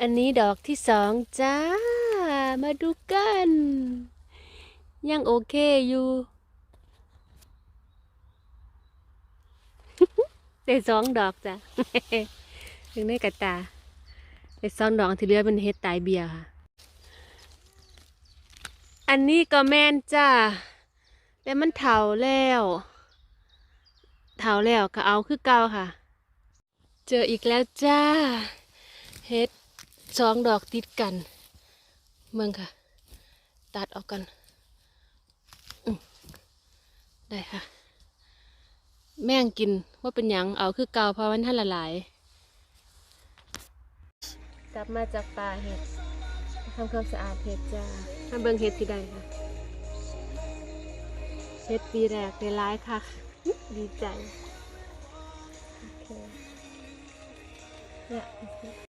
อันนี้ดอกที่สองจ้า มาดูกัน ยังโอเคอยู่ ได้สองดอกจ้ะถึงได้กระตาได้สองดอกที่เหลือเป็นเฮ็ดตายเบียค่ะ อันนี้ก็แม่นจ้าแต่มันเถาแล้วเถาแล้วก็เอาคือเก่าค่ะ เจออีกแล้วจ้าเฮ็ด สองดอกติดกัน เมืองค่ะ ตัดออกกัน ได้ค่ะ แม่งกินว่าเป็นหยังเอาคือเก่าเพราะมันท่านละลาย กลับมาจากป่าเห็ดทำความสะอาดเห็ดจ้าทำเบิ่งเห็ดที่ใดค่ะเฮ็ดปีแรกได้ร้ายค่ะ ดีใจ โอเคเนี่ย